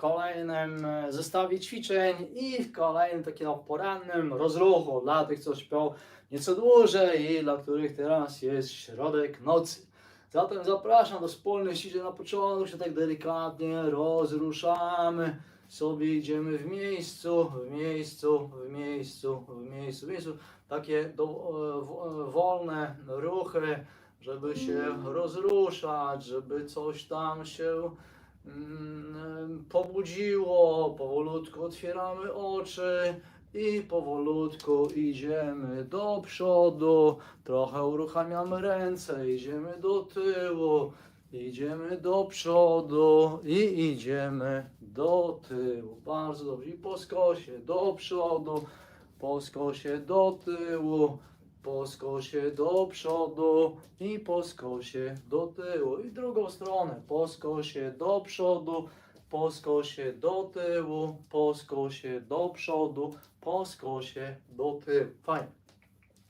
kolejnym e, zestawie ćwiczeń i w kolejnym takim no, porannym rozruchu dla tych, co śpią nieco dłużej i dla których teraz jest środek nocy. Zatem zapraszam do wspólnych ćwiczeń na początku, się tak delikatnie rozruszamy. Sobie idziemy w miejscu, w miejscu, w miejscu, w miejscu, w miejscu. Takie do, e, e, wolne ruchy, żeby się rozruszać, żeby coś tam się pobudziło. Powolutku otwieramy oczy i powolutku idziemy do przodu. Trochę uruchamiamy ręce, idziemy do tyłu. Idziemy do przodu i idziemy do tyłu. Bardzo dobrze. I po skosie do przodu, po skosie do tyłu, po skosie do przodu i po skosie do tyłu. I drugą stronę. Po skosie do przodu, po skosie do tyłu, po skosie do przodu, po skosie do tyłu. Fajnie.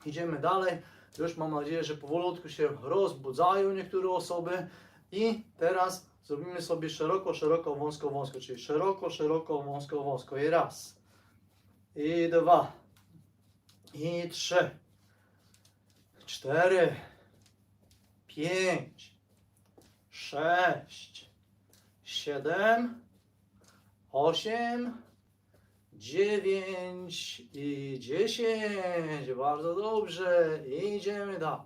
Idziemy dalej. Już mam nadzieję, że powolutku się rozbudzają niektóre osoby. I teraz zrobimy sobie szeroko, szeroko, wąsko, wąsko, czyli szeroko, szeroko, wąsko, wąsko. I raz, i dwa, i trzy, cztery, pięć, sześć, siedem, osiem, dziewięć i dziesięć. Bardzo dobrze. Idziemy dalej.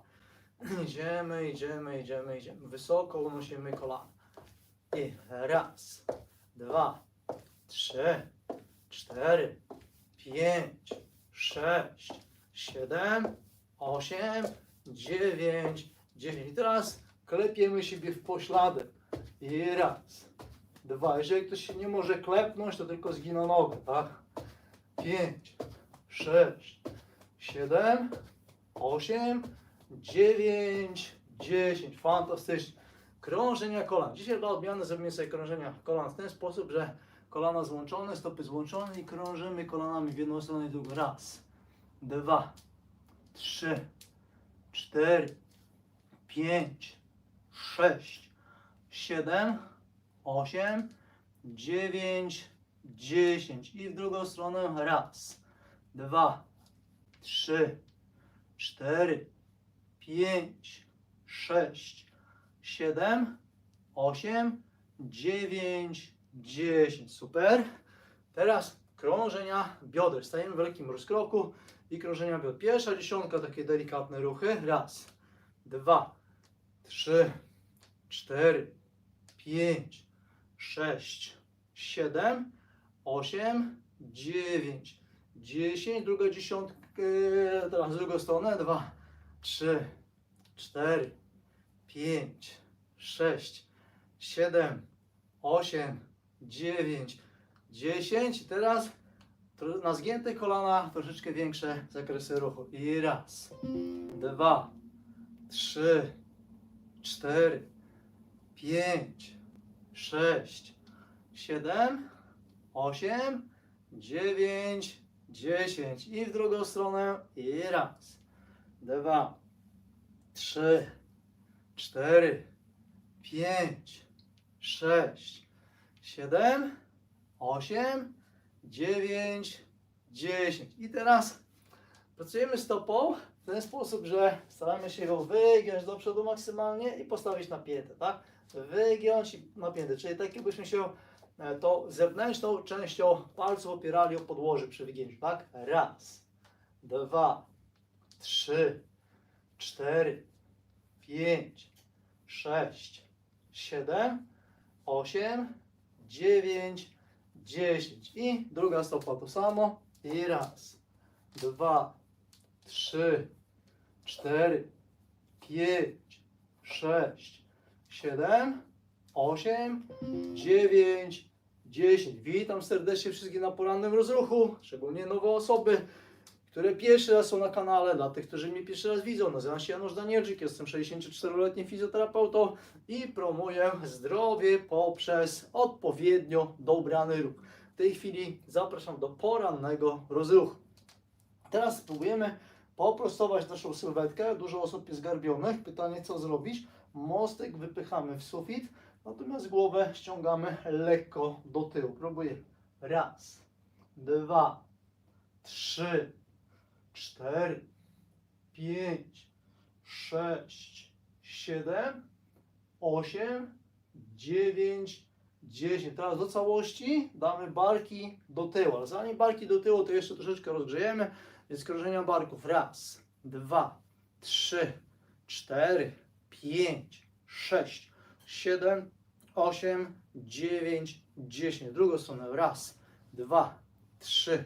Idziemy, idziemy, idziemy, idziemy. Wysoko unosimy kolana. I raz, dwa, trzy, cztery, pięć, sześć, siedem, osiem, dziewięć, dziesięć. I teraz klepiemy siebie w pośladek. I raz, dwa. Jeżeli ktoś się nie może klepnąć, to tylko zgina nogę, tak? Pięć, sześć, siedem, osiem, 9, 10. Fantastycznie. Krążenia kolan. Dzisiaj dla odmiany zrobimy sobie krążenia kolan w ten sposób, że kolana złączone, stopy złączone i krążymy kolanami w jedną stronę i drugą. Raz, dwa, trzy, cztery, pięć, sześć, siedem, osiem, dziewięć, dziesięć. I w drugą stronę. Raz, dwa, trzy, cztery, pięć, sześć, siedem, osiem, dziewięć, dziesięć. Super. Teraz krążenia bioder. Stajemy w lekkim rozkroku i krążenia bioder. Pierwsza dziesiątka, takie delikatne ruchy. Raz, dwa, trzy, cztery, pięć, sześć, siedem, osiem, dziewięć, dziesięć. Druga dziesiątka, teraz w drugą stronę. Dwa, trzy, cztery, pięć, sześć, siedem, osiem, dziewięć, dziesięć. Teraz tro- na zgięte kolana troszeczkę większe zakresy ruchu. I raz, dwa, trzy, cztery, pięć, sześć, siedem, osiem, dziewięć, dziesięć. I w drugą stronę. I raz dwa, trzy, cztery, pięć, sześć, siedem, osiem, dziewięć, dziesięć. I teraz pracujemy stopą w ten sposób, że staramy się ją wygiąć do przodu maksymalnie i postawić na piętę, tak? Wygiąć i na piętę, czyli tak jakbyśmy się e, tą zewnętrzną częścią palców opierali o podłoże przy wygięciu, tak? Raz, dwa, trzy, cztery, pięć, sześć, siedem, osiem, dziewięć, dziesięć. I druga stopa to samo. I raz, dwa, trzy, cztery, pięć, sześć, siedem, osiem, dziewięć, dziesięć. Witam serdecznie wszystkich na porannym rozruchu, szczególnie nowe osoby które pierwszy raz są na kanale, dla tych, którzy mnie pierwszy raz widzą. Nazywam się Janusz Danielczyk, jestem 64-letnim fizjoterapeutą i promuję zdrowie poprzez odpowiednio dobrany ruch. W tej chwili zapraszam do porannego rozruchu. Teraz spróbujemy poprostować naszą sylwetkę. Dużo osób jest zgarbionych. Pytanie, co zrobić? Mostek wypychamy w sufit, Natomiast głowę ściągamy lekko do tyłu. Próbujemy. Raz, dwa, trzy, cztery, pięć, sześć, siedem, osiem, dziewięć, dziesięć. Teraz do całości damy barki do tyłu. Ale zanim barki do tyłu, to jeszcze troszeczkę rozgrzejemy. Więc krążenia barków. Raz, dwa, trzy, cztery, pięć, sześć, siedem, osiem, dziewięć, dziesięć. Drugą stronę. Raz, dwa, trzy,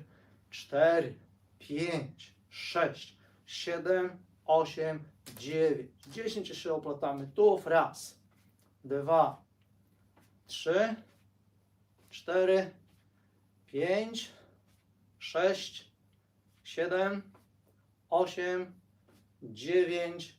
cztery, pięć, sześć, siedem, osiem, dziewięć, dziesięć. Jeszcze oplatamy tu. Raz, dwa, trzy, cztery, pięć, sześć, siedem, osiem, dziewięć,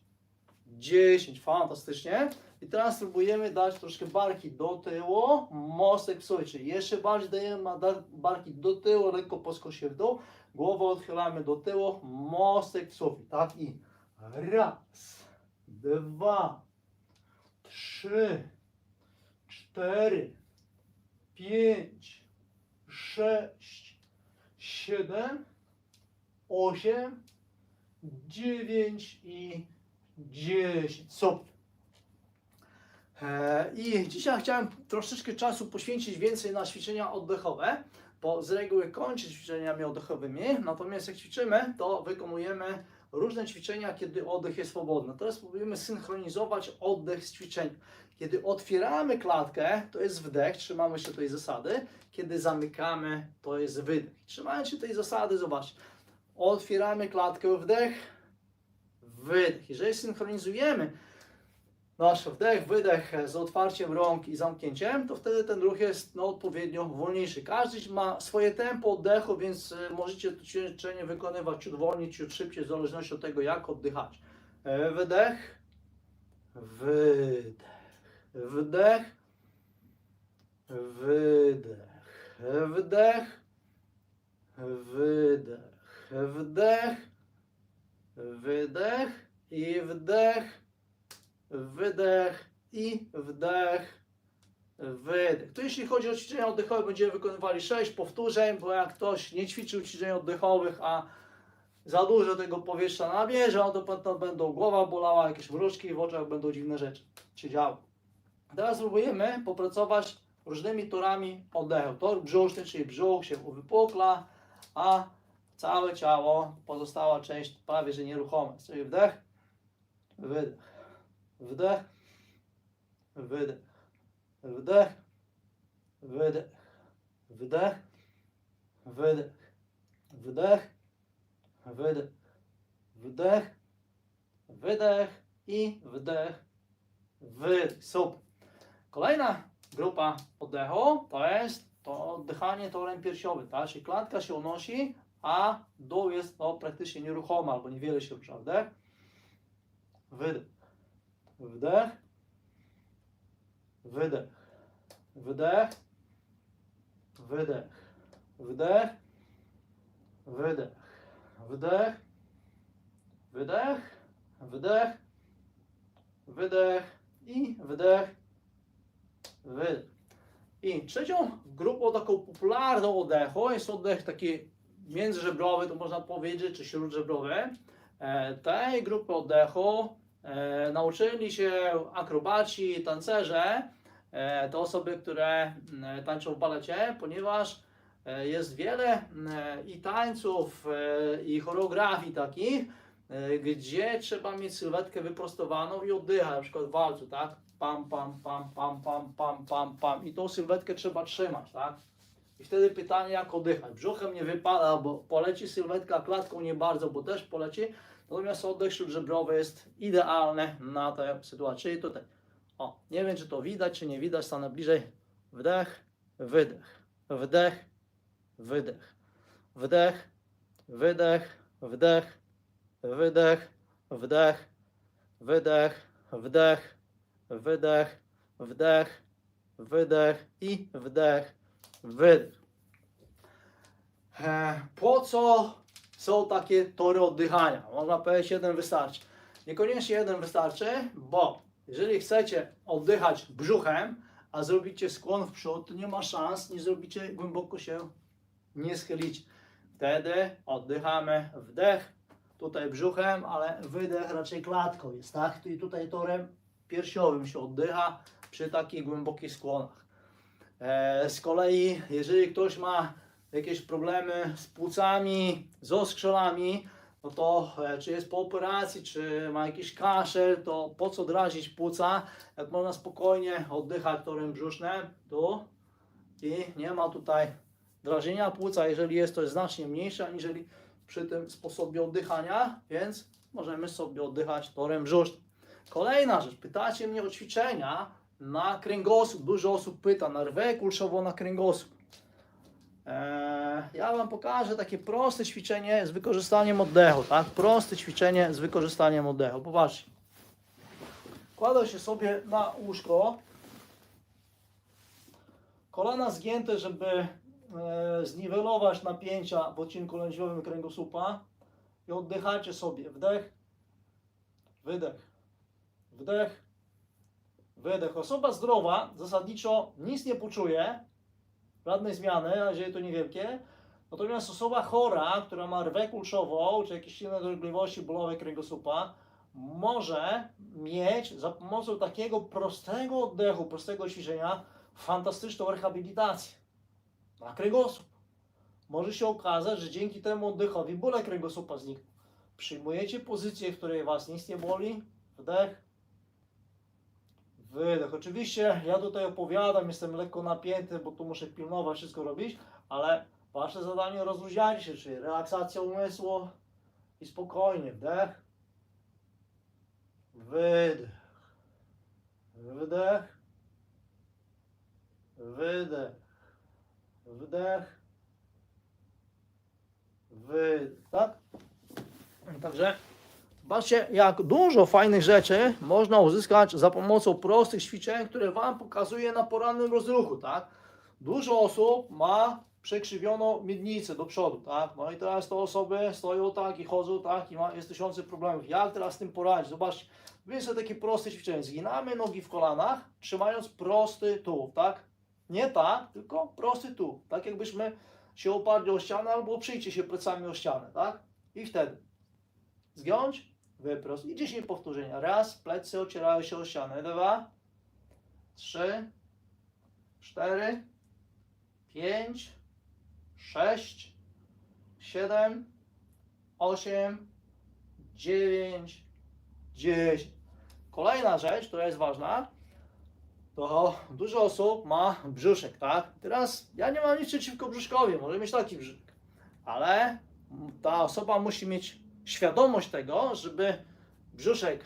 dziesięć. Fantastycznie. I teraz spróbujemy dać troszkę barki do tyłu, mostek czyli jeszcze bardziej dajemy da- barki do tyłu, lekko po skosie w dół, głowę odchylamy do tyłu, mostek w sufit, tak i raz, dwa, trzy, cztery, pięć, sześć, siedem, osiem, dziewięć i dziesięć. Super. E, I dzisiaj chciałem troszeczkę czasu poświęcić więcej na ćwiczenia oddechowe, bo z reguły kończę ćwiczeniami oddechowymi, natomiast jak ćwiczymy, to wykonujemy różne ćwiczenia, kiedy oddech jest swobodny. Teraz spróbujemy synchronizować oddech z ćwiczeniem. Kiedy otwieramy klatkę, to jest wdech, trzymamy się tej zasady. Kiedy zamykamy, to jest wydech. Trzymając się tej zasady, zobacz. Otwieramy klatkę, wdech, wydech. Jeżeli synchronizujemy nasz wdech, wydech z otwarciem rąk i zamknięciem, to wtedy ten ruch jest no, odpowiednio wolniejszy. Każdy ma swoje tempo oddechu, więc e, możecie to ćwiczenie wykonywać ciut wolniej, ciut szybciej, w zależności od tego, jak oddychać. E, Wydech, wydech, wdech, wydech, wdech, wydech, wdech, wydech i wdech, wydech i wdech, wydech. To jeśli chodzi o ćwiczenia oddechowe, będziemy wykonywali 6 powtórzeń, bo jak ktoś nie ćwiczył ćwiczeń oddechowych, a za dużo tego powietrza nabierze, no to potem będą głowa bolała, jakieś mruczki w oczach, będą dziwne rzeczy się działy. Teraz spróbujemy popracować różnymi torami oddechu. Tor brzuszny, czyli brzuch się uwypukla, a całe ciało, pozostała część prawie że nieruchome. Czyli wdech, wydech, wdech, wydech, wdech, wydech, wdech, wydech, wdech, wydech, wdech, wydech i wdech, wydech. Super. Kolejna grupa oddechu to jest to oddychanie torem piersiowym, tak? Czyli klatka się unosi, a dół jest no, praktycznie nieruchomy albo niewiele się rusza. Wydech, wdech, wydech, wdech, wydech, wdech, wydech, wdech, wydech, wdech, wydech. I wdech, wydech. I trzecią grupą taką popularną oddechu jest oddech taki międzyżebrowy, to można powiedzieć, czy śródżebrowy. E, tej grupy oddechu e, nauczyli się akrobaci, tancerze, e, to osoby, które mm, tańczą w balecie, ponieważ e, jest wiele mm, i tańców, e, i choreografii takich, e, gdzie trzeba mieć sylwetkę wyprostowaną i oddychać, na przykład w walcu, tak? Pam, pam, pam, pam, pam, pam, pam, pam. I tą sylwetkę trzeba trzymać, tak? I wtedy pytanie, jak oddychać. Brzuchem nie wypada, bo poleci sylwetka, klatką nie bardzo, bo też poleci. Natomiast oddech śródżebrowy jest idealny na tę sytuację. Czyli tutaj. O, nie wiem, czy to widać, czy nie widać, stanę bliżej. Wdech, wydech, wdech, wydech, wdech, wydech, wdech, wydech, wdech, wydech, wdech, wydech, wdech, wydech i wdech, wydech. E, Po co są takie tory oddychania? Można powiedzieć, jeden wystarczy. Niekoniecznie jeden wystarczy, bo jeżeli chcecie oddychać brzuchem, a zrobicie skłon w przód, to nie ma szans, nie zrobicie głęboko się, nie schylić. Wtedy oddychamy, wdech, tutaj brzuchem, ale wydech raczej klatką jest, tak? I tutaj torem piersiowym się oddycha przy takich głębokich skłonach. E, z kolei, jeżeli ktoś ma jakieś problemy z płucami, z oskrzelami, no to e, czy jest po operacji, czy ma jakiś kaszel, to po co drazić płuca, jak można spokojnie oddychać torem brzusznym, tu i nie ma tutaj drażnienia płuca, jeżeli jest to znacznie mniejsze aniżeli przy tym sposobie oddychania, więc możemy sobie oddychać torem brzusznym. Kolejna rzecz, pytacie mnie o ćwiczenia na kręgosłup. Dużo osób pyta na rwę kulszowo na kręgosłup. Eee, ja Wam pokażę takie proste ćwiczenie z wykorzystaniem oddechu, tak? Proste ćwiczenie z wykorzystaniem oddechu. Popatrzcie. Kładę się sobie na łóżko. Kolana zgięte, żeby e, zniwelować napięcia w odcinku lędźwiowym kręgosłupa. I oddychacie sobie. Wdech, wydech, wdech, wydech. Osoba zdrowa zasadniczo nic nie poczuje, żadnej zmiany, a jeżeli to niewielkie. Natomiast osoba chora, która ma rwę kulszową, czy jakieś inne dolegliwości bólowe kręgosłupa, może mieć za pomocą takiego prostego oddechu, prostego ćwiczenia, fantastyczną rehabilitację na kręgosłup. Może się okazać, że dzięki temu oddechowi bóle kręgosłupa znikną. Przyjmujecie pozycję, w której Was nic nie boli, wdech, Wydech. Oczywiście ja tutaj opowiadam, jestem lekko napięty, bo tu muszę pilnować, wszystko robić, ale wasze zadanie rozluźnianie się, czyli relaksacja umysłu i spokojnie. Wdech. Wydech. Wdech. Wydech. Wdech. Wydech. Tak? Także Zobaczcie, jak dużo fajnych rzeczy można uzyskać za pomocą prostych ćwiczeń, które Wam pokazuję na porannym rozruchu, tak? Dużo osób ma przekrzywioną miednicę do przodu, tak? No i teraz te osoby stoją tak i chodzą tak i ma, jest tysiące problemów. Jak teraz z tym poradzić? Zobaczcie, wyjdzie sobie takie proste ćwiczenie. Zginamy nogi w kolanach, trzymając prosty tułów, tak? Nie tak, tylko prosty tułów. Tak jakbyśmy się oparli o ścianę albo oprzyjcie się plecami o ścianę, tak? I wtedy zgiąć, wyprost i 10 powtórzenia. Raz, plecy ocierają się o ścianę. Dwa, trzy, cztery, pięć, sześć, siedem, osiem, dziewięć, dziesięć. Kolejna rzecz, która jest ważna, to dużo osób ma brzuszek, tak? Teraz ja nie mam nic przeciwko brzuszkowi, może mieć taki brzuszek, ale ta osoba musi mieć świadomość tego, żeby brzuszek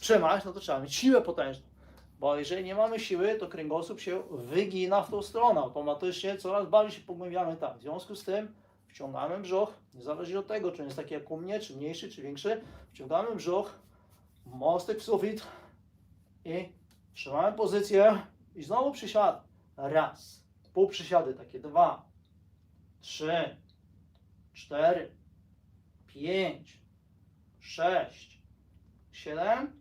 trzymać, no to trzeba mieć siłę potężną. Bo jeżeli nie mamy siły, to kręgosłup się wygina w tą stronę. Automatycznie coraz bardziej się pogłębiamy tam. W związku z tym wciągamy brzuch, niezależnie od tego, czy on jest taki jak u mnie, czy mniejszy, czy większy. Wciągamy brzuch, mostek w sufit i trzymamy pozycję i znowu przysiad. Raz, pół przysiady, takie dwa, trzy, cztery, pięć, sześć, siedem,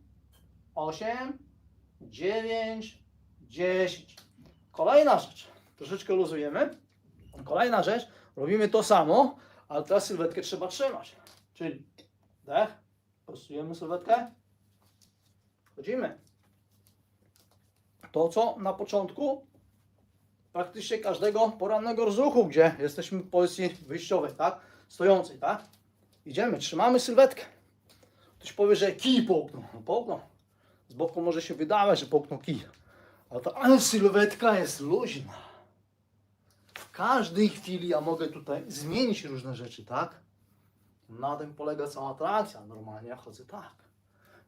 osiem, dziewięć, dziesięć. Kolejna rzecz. Troszeczkę luzujemy. Kolejna rzecz. Robimy to samo, ale teraz sylwetkę trzeba trzymać. Czyli dech, prostujemy sylwetkę, chodzimy. To co na początku praktycznie każdego porannego rozruchu, gdzie jesteśmy w pozycji wyjściowej, tak? Stojącej, tak? Idziemy, trzymamy sylwetkę. Ktoś powie, że kij połknął. No połknął. Z boku może się wydawać, że połknął kij. Ale to ale sylwetka jest luźna. W każdej chwili ja mogę tutaj zmienić różne rzeczy, tak? Na tym polega cała atrakcja. Normalnie ja chodzę tak.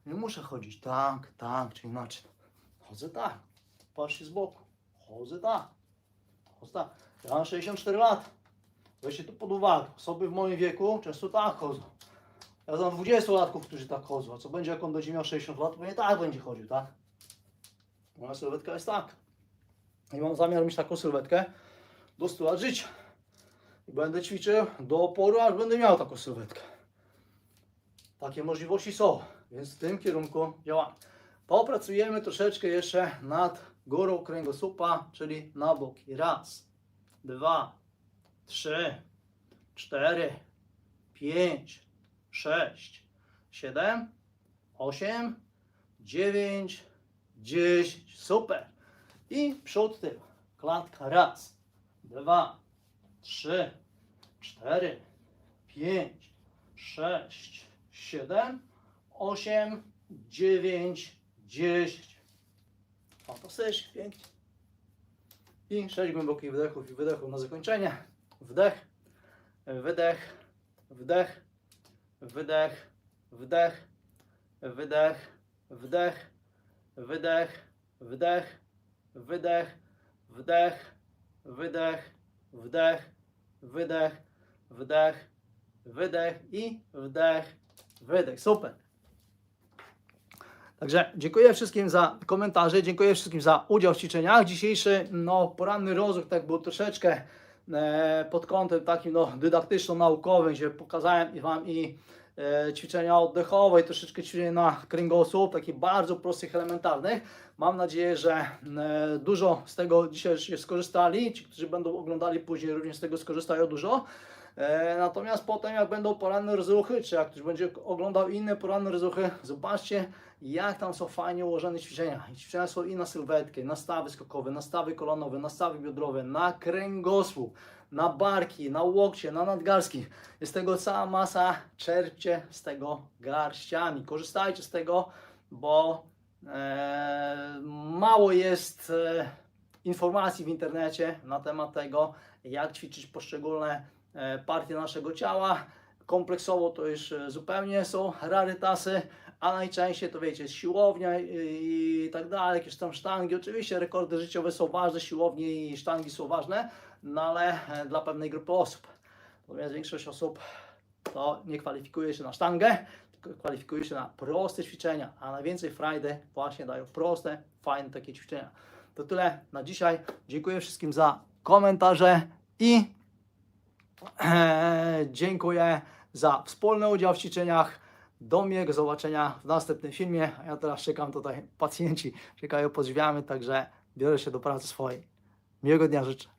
Nie muszę chodzić tak, tak czy inaczej. Chodzę tak. Patrzcie z boku. Chodzę tak. Chodzę tak. Ja mam 64 lata. Weźcie to pod uwagę. Osoby w moim wieku często tak chodzą. Ja znam 20-latków, którzy tak chodzą. A co będzie, jak on będzie miał 60 lat, to pewnie tak będzie chodził, tak? Moja sylwetka jest tak. I mam zamiar mieć taką sylwetkę do 100 lat życia. I będę ćwiczył do oporu, aż będę miał taką sylwetkę. Takie możliwości są, więc w tym kierunku działamy. Popracujemy troszeczkę jeszcze nad górą kręgosłupa, czyli na boki. Raz, dwa, trzy, cztery, pięć, sześć, siedem, osiem, dziewięć, dziesięć. Super. I przód, tył. Klatka. Raz, dwa, trzy, cztery, pięć, sześć, siedem, osiem, dziewięć, dziesięć. Fantastycznie, pięknie. I sześć głębokich wdechów i wydechów na zakończenie. Wdech, wydech, wdech, wydech, wdech, wydech, wdech, wydech, wdech, wydech, wdech, wydech, wdech, wydech, wdech, wydech i wdech, wydech. Super. Także dziękuję wszystkim za komentarze, dziękuję wszystkim za udział w ćwiczeniach. Dzisiejszy no, poranny rozruch tak był troszeczkę pod kątem takim no, dydaktyczno-naukowym, gdzie pokazałem Wam i e, ćwiczenia oddechowe i troszeczkę ćwiczeń na kręgosłup, takich bardzo prostych, elementarnych. Mam nadzieję, że e, dużo z tego dzisiaj skorzystali. Ci, którzy będą oglądali później, również z tego skorzystają dużo. E, Natomiast potem, jak będą poranne rozruchy, czy jak ktoś będzie oglądał inne poranne rozruchy, zobaczcie, jak tam są fajnie ułożone ćwiczenia. I ćwiczenia są i na sylwetkę, na stawy skokowe, na stawy kolanowe, na stawy biodrowe, na kręgosłup, na barki, na łokcie, na nadgarstki. Jest tego cała masa, czerpcie z tego garściami. Korzystajcie z tego, bo e, mało jest e, informacji w internecie na temat tego, jak ćwiczyć poszczególne partie naszego ciała. Kompleksowo to już e, zupełnie są rarytasy, a najczęściej to wiecie, jest siłownia i, tak dalej, jakieś tam sztangi. Oczywiście rekordy życiowe są ważne, siłownie i sztangi są ważne, no ale e, dla pewnej grupy osób. Natomiast większość osób to nie kwalifikuje się na sztangę, tylko kwalifikuje się na proste ćwiczenia, a najwięcej frajdy właśnie dają proste, fajne takie ćwiczenia. To tyle na dzisiaj. Dziękuję wszystkim za komentarze i e, dziękuję za wspólny udział w ćwiczeniach. Do miłego zobaczenia w następnym filmie. A ja teraz czekam tutaj, pacjenci czekają pod drzwiami, także biorę się do pracy swojej. Miłego dnia życzę.